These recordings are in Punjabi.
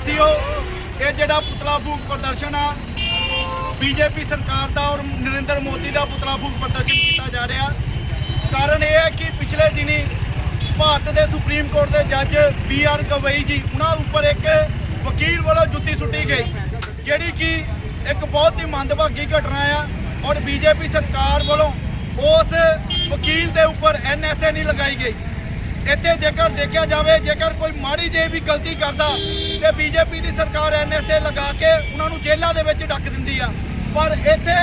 ਇਹ ਜਿਹੜਾ ਪੁਤਲਾ ਫੂਕ ਪ੍ਰਦਰਸ਼ਨ ਆ, ਬੀਜੇਪੀ ਸਰਕਾਰ ਦਾ ਔਰ ਨਰਿੰਦਰ ਮੋਦੀ ਦਾ ਪੁਤਲਾ ਫੂਕ ਪ੍ਰਦਰਸ਼ਨ ਕੀਤਾ ਜਾ ਰਿਹਾ। ਕਾਰਨ ਇਹ ਹੈ ਕਿ ਪਿਛਲੇ ਦਿਨੀ ਭਾਰਤ ਦੇ ਸੁਪਰੀਮ ਕੋਰਟ ਦੇ ਜੱਜ ਬੀ ਆਰ ਗਵਈ ਜੀ, ਉਹਨਾਂ ਉੱਪਰ ਇੱਕ ਵਕੀਲ ਵੱਲੋਂ ਜੁੱਤੀ ਸੁੱਟੀ ਗਈ, ਜਿਹੜੀ ਕਿ ਇੱਕ ਬਹੁਤ ਹੀ ਮੰਦਭਾਗੀ ਘਟਨਾ ਆ ਔਰ ਬੀਜੇਪੀ ਸਰਕਾਰ ਵੱਲੋਂ ਉਸ ਵਕੀਲ ਦੇ ਉੱਪਰ ਐਨਐਸਏ ਨਹੀਂ ਲਗਾਈ ਗਈ। ਇੱਥੇ ਜੇਕਰ ਦੇਖਿਆ ਜਾਵੇ, ਜੇਕਰ ਕੋਈ ਮਾੜੀ ਜੇ ਵੀ ਗਲਤੀ ਕਰਦਾ ਤੇ ਬੀਜੇਪੀ ਦੀ ਸਰਕਾਰ ਐਨਐਸਏ ਲਗਾ ਕੇ ਉਹਨਾਂ ਨੂੰ ਜੇਲ੍ਹਾਂ ਦੇ ਵਿੱਚ ਡੱਕ ਦਿੰਦੀ ਆ। ਪਰ ਇੱਥੇ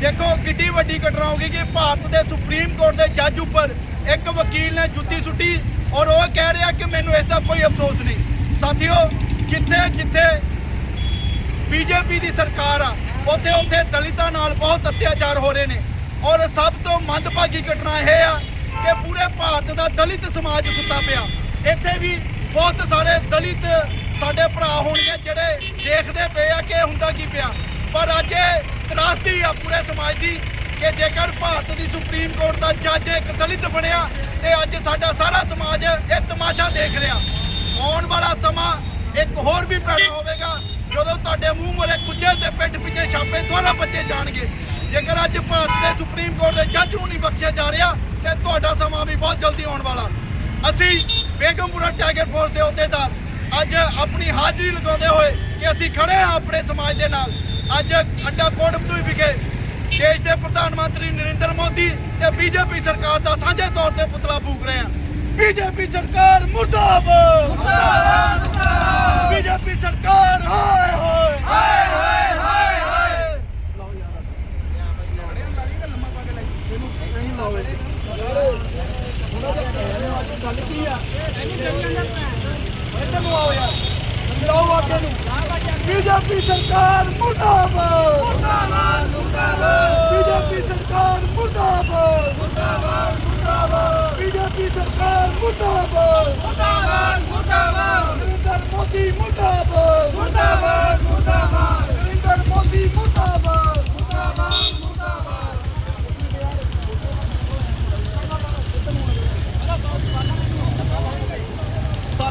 ਦੇਖੋ ਕਿੱਡੀ ਵੱਡੀ ਘਟਨਾ ਹੋ ਗਈ ਕਿ ਭਾਰਤ ਦੇ ਸੁਪਰੀਮ ਕੋਰਟ ਦੇ ਜੱਜ ਉੱਪਰ ਇੱਕ ਵਕੀਲ ਨੇ ਜੁੱਤੀ ਸੁੱਟੀ ਔਰ ਉਹ ਕਹਿ ਰਿਹਾ ਕਿ ਮੈਨੂੰ ਇਸ ਦਾ ਕੋਈ ਅਫਸੋਸ ਨਹੀਂ। ਸਾਥੀਓ, ਜਿੱਥੇ ਜਿੱਥੇ ਬੀਜੇਪੀ ਦੀ ਸਰਕਾਰ ਆ, ਉੱਥੇ ਉੱਥੇ ਦਲਿਤਾਂ ਨਾਲ ਬਹੁਤ ਅਤਿਆਚਾਰ ਹੋ ਰਹੇ ਨੇ। ਔਰ ਸਭ ਤੋਂ ਮੰਦਭਾਗੀ ਘਟਨਾ ਇਹ ਆ ਕਿ ਪੂਰੇ ਭਾਰਤ ਦਾ ਦਲਿਤ ਸਮਾਜ ਸੁੱਤਾ ਪਿਆ। ਇੱਥੇ ਵੀ ਬਹੁਤ ਸਾਰੇ ਦਲਿਤ ਸਾਡੇ ਭਰਾ ਹੋਣਗੇ ਜਿਹੜੇ ਦੇਖਦੇ ਪਏ ਆ ਕਿ ਹੁੰਦਾ ਕੀ ਪਿਆ। ਪਰ ਅੱਜ ਇਹ ਤਰਾਸਦੀ ਆ ਪੂਰੇ ਸਮਾਜ ਦੀ ਕਿ ਜੇਕਰ ਭਾਰਤ ਦੀ ਸੁਪਰੀਮ ਕੋਰਟ ਦਾ ਜੱਜ ਇੱਕ ਦਲਿਤ ਬਣਿਆ ਤੇ ਅੱਜ ਸਾਡਾ ਸਾਰਾ ਸਮਾਜ ਇਹ ਤਮਾਸ਼ਾ ਦੇਖ ਰਿਹਾ। ਆਉਣ ਵਾਲਾ ਸਮਾਂ ਇੱਕ ਹੋਰ ਵੀ ਪੈਦਾ ਹੋਵੇਗਾ, ਜਦੋਂ ਤੁਹਾਡੇ ਮੂੰਹ ਮੋਰੇ ਕੁੱਜੇ ਤੇ ਪਿੱਠ ਪਿੱਛੇ ਛਾਪੇ ਦੁਆਰਾ ਬੱਚੇ ਜਾਣਗੇ। ਜੇਕਰ ਅੱਜ ਭਾਰਤ ਦੇ ਸੁਪਰੀਮ ਕੋਰਟ ਦੇ ਜੱਜ ਨੂੰ ਨਹੀਂ ਬਖਸ਼ਿਆ ਜਾ ਰਿਹਾ, ਤੇ ਤੁਹਾਡਾ ਸਮਾਂ ਵੀ ਬਹੁਤ ਜਲਦੀ ਆਉਣ ਵਾਲਾ। ਅਸੀਂ ਬੇਗਮਪੁਰਾ ਟਾਈਗਰ ਫੋਰਸ ਦੇ ਅਹੁਦੇਦਾਰ ਅੱਜ ਆਪਣੀ ਹਾਜ਼ਰੀ ਲਗਾਉਂਦੇ ਹੋਏ ਕਿ ਅਸੀਂ ਖੜੇ ਹਾਂ ਆਪਣੇ ਸਮਾਜ ਦੇ ਨਾਲ। ਅੱਜ ਅੱਡਾ ਕੋਟਪਤੂਈ ਵਿਖੇ ਦੇਸ਼ ਦੇ ਪ੍ਰਧਾਨ ਮੰਤਰੀ ਨਰਿੰਦਰ ਮੋਦੀ ਤੇ ਬੀਜੇਪੀ ਸਰਕਾਰ ਦਾ ਸਾਂਝੇ ਤੌਰ ਤੇ ਪੁਤਲਾ ਫੂਕ ਰਹੇ ਹਾਂ ਬੀਜੇਪੀ ਸਰਕਾਰ ਮੁਰਦਾਬਾਦ! ਮੁਰਦਾਬਾਦ ਬੀਜੇਪੀ ਸਰਕਾਰ ਹਾਏ ਹਾਏ ਹਾਏ ਹਾਏ ਇੱਧਰ ਨੂੰ ਆਓ ਯਾਰ ਲਓ ਅੱਗੇ ਨੂੰ ਬੀਜੇਪੀ ਸਰਕਾਰ ਮੁਰਦਾਬਾਦ ਮੁਰਦਾਬਾਦ ਮੁਰਦਾਬਾਦ ਬੀਜੇਪੀ ਸਰਕਾਰ ਮੁਰਦਾਬਾਦ ਮੁਰਦਾਬਾਦ ਮੁਰਦਾਬਾਦ ਬੀਜੇਪੀ ਸਰਕਾਰ ਮੁਰਦਾਬਾਦ ਮੁਰਦਾਬਾਦ ਮੁਰਦਾਬਾਦ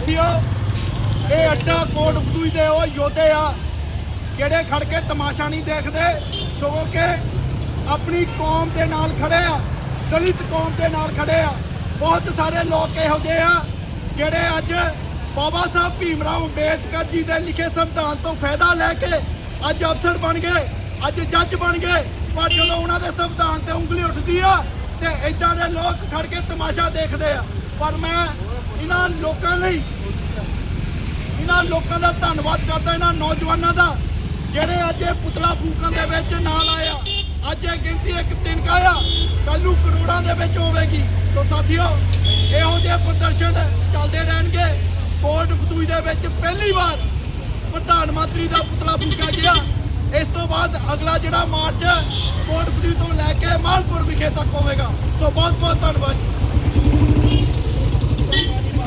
ਸਾਥੀਓ, ਇਹ ਅੱਡਾ ਕੋਟ ਬਦੂਈ ਦੇ ਉਹ ਯੋਧੇ ਆ, ਜਿਹੜੇ ਖੜ ਕੇ ਤਮਾਸ਼ਾ ਨਹੀਂ ਦੇਖਦੇ, ਸਗੋਂ ਕਿ ਆਪਣੀ ਕੌਮ ਦੇ ਨਾਲ ਖੜੇ ਆ, ਦਲਿਤ ਕੌਮ ਦੇ ਨਾਲ ਖੜੇ ਆ। ਬਹੁਤ ਸਾਰੇ ਲੋਕ ਇਹੋ ਜਿਹੇ ਆ, ਜਿਹੜੇ ਅੱਜ ਬਾਬਾ ਸਾਹਿਬ ਭੀਮ ਰਾਓ ਅੰਬੇਦਕਰ ਜੀ ਦੇ ਲਿਖੇ ਸੰਵਿਧਾਨ ਤੋਂ ਫਾਇਦਾ ਲੈ ਕੇ ਅੱਜ ਅਫਸਰ ਬਣ ਗਏ, ਅੱਜ ਜੱਜ ਬਣ ਗਏ, ਪਰ ਜਦੋਂ ਉਹਨਾਂ ਦੇ ਸੰਵਿਧਾਨ ਤੇ ਉਂਗਲੀ ਉੱਠਦੀ ਆ, ਤੇ ਇਦਾਂ ਦੇ ਲੋਕ ਖੜ ਕੇ ਤਮਾਸ਼ਾ ਦੇਖਦੇ ਆ। ਪਰ ਮੈਂ ਇਹਨਾਂ ਲੋਕਾਂ ਲਈ ਇਹਨਾਂ ਲੋਕਾਂ ਦਾ ਧੰਨਵਾਦ ਕਰਦਾ, ਇਹਨਾਂ ਨੌਜਵਾਨਾਂ ਦਾ, ਜਿਹੜੇ ਅੱਜ ਇਹ ਪੁਤਲਾ ਫੂਕਣ ਦੇ ਵਿੱਚ ਨਾਲ ਆਇਆ ਅੱਜ ਇਹ ਗਿਣਤੀ ਇੱਕ ਤਿੰਨ ਆ ਕੱਲ ਨੂੰ ਕਰੋੜਾਂ ਦੇ ਵਿੱਚ ਹੋਵੇਗੀ। ਸੋ ਸਾਥੀਓ, ਇਹੋ ਜਿਹੇ ਪ੍ਰਦਰਸ਼ਨ ਚੱਲਦੇ ਰਹਿਣਗੇ। ਕੋਟ ਫਤੂਈ ਦੇ ਵਿੱਚ ਪਹਿਲੀ ਵਾਰ ਪ੍ਰਧਾਨ ਮੰਤਰੀ ਦਾ ਪੁਤਲਾ ਫੂਕਿਆ ਗਿਆ। ਇਸ ਤੋਂ ਬਾਅਦ ਅਗਲਾ ਜਿਹੜਾ ਮਾਰਚ ਕੋਟ ਫਤੂਈ ਤੋਂ ਲੈ ਕੇ ਮਾਲਪੁਰ ਵਿਖੇ ਤੱਕ ਹੋਵੇਗਾ। ਸੋ ਬਹੁਤ ਬਹੁਤ ਧੰਨਵਾਦ ਜੀ।